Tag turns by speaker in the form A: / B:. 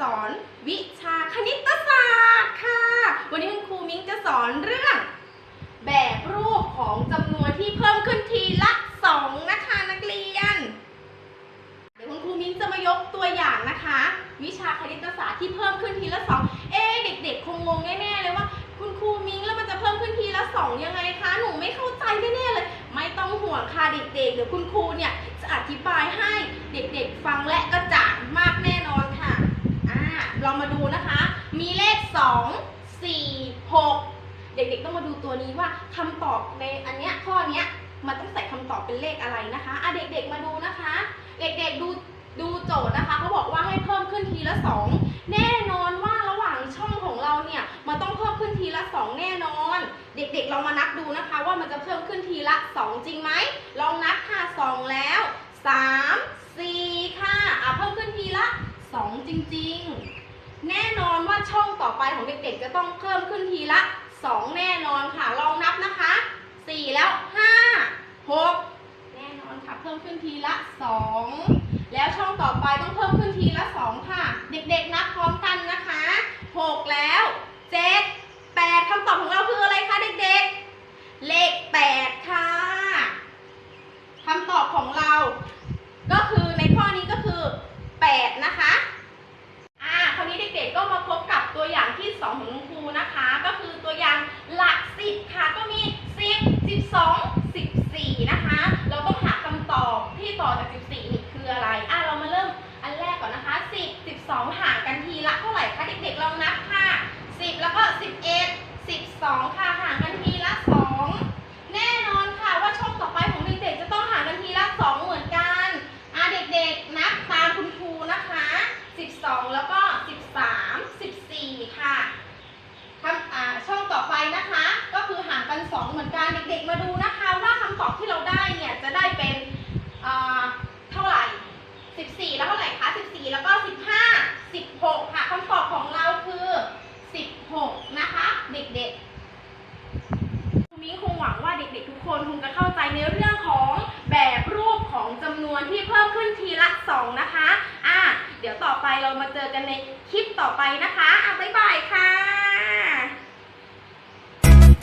A: สอนวิชาคณิตศาสตร์ค่ะ วันนี้คุณครูมิ้งจะสอนเรื่อง แบบรูปของจำนวนที่เพิ่มขึ้นทีละสองนะคะนักเรียน เดี๋ยวคุณครูมิ้งจะมายกตัวอย่างนะคะ วิชาคณิตศาสตร์ที่เพิ่มขึ้นทีละสองเอ๊ะเด็กๆคงงงแน่ๆเลยว่า คุณครูมิ้งแล้วมันจะเพิ่มขึ้นทีละสองยังไงคะ หนูไม่เข้าใจแน่ๆเลย ไม่ต้องห่วงค่ะเด็กๆเดี๋ยวคุณครูเนี่ยจะอธิบายให้เด็กๆฟังและกระจ่างมากแน่นอนค่ะอ่าเรามาดูนะคะ มีเลข 2 4 6 เด็กๆต้องมาดูตัวนี้ว่าคำตอบในอันเนี้ยข้อเนี้ยมันต้องใส่คำตอบเป็นเลขอะไรนะคะอะเด็กๆมาดูนะคะ เด็กๆดูดูโจทย์นะคะเขาบอกว่าให้เพิ่มขึ้นทีละ 2 แน่นอนว่าระหว่างช่องของเราเนี่ยมันต้องเพิ่มขึ้นทีละ 2 แน่นอน เด็กๆเรามานับดูนะคะ ว่ามันจะเพิ่มขึ้นทีละ 2 จริงไหมลองนับค่ะ2แล้ว 3 4 ค่ะอะเพิ่มขึ้นทีละ 2 จริง ๆ แน่นอนว่าช่องต่อไปของเด็กๆจะต้องเพิ่มขึ้นทีละ 2 แน่นอนค่ะ ลองนับนะคะ 4 แล้ว 5 6 แน่นอนค่ะ เพิ่มขึ้นทีละ 2 แล้วช่องต่อไปต้องเพิ่มขึ้นทีละ 2 ค่ะ เด็กๆ นับพร้อมกันนะคะ 6 แล้ว 7 8คำตอบของเราคืออะไรคะเด็กๆ เลข 8 ค่ะคำตอบของเรา ก็คือในข้อนี้ก็คือ 8 นะคะ อ่า คราวนี้เด็กๆ ก็มาพบกับตัวอย่างที่ 2 ของคุณครูนะคะ ก็คือตัวอย่างหลัก 10 ค่ะ ก็มี 10 12 14 นะคะ เราต้องหาคำตอบที่ต่อจาก 14 นี่คืออะไร อ่าเรามาเริ่มอันแรกก่อนนะคะ 10 12 ห่างกันทีละเท่าไหร่คะเด็กๆ ลองนับค่ะ 10 แล้วก็ 11 12 ค่ะ ห่างกันทีละ 2 แน่นอนค่ะว่าช่องต่อไปของเด็กๆ จะต้องห่างกันทีละ 2 เหมือนกัน อ่าเด็กๆ นับตามคุณครูนะคะ 12 แล้วก็ 13 14 ค่ะคำอ่าช่องต่อไปนะคะ ก็คือห่างกัน 2 เหมือนกันเด็กๆมาดูนะคะว่าคำตอบที่เราได้เนี่ยจะได้เป็นเท่าไหร่ 14 แล้วเท่าไหร่คะ 14 แล้วก็ 15 16 ค่ะคำตอบของเราคือ 16 นะคะ เด็กๆคุณมิ้งคงหวังว่าเด็กๆทุกคนคงจะเข้าใจในเรื่องของแบบรูปของจำนวนที่เพิ่มขึ้นทีละ 2 นะคะ อะ เดี๋ยวต่อไปเรามาเจอกันในคลิปต่อไปนะคะ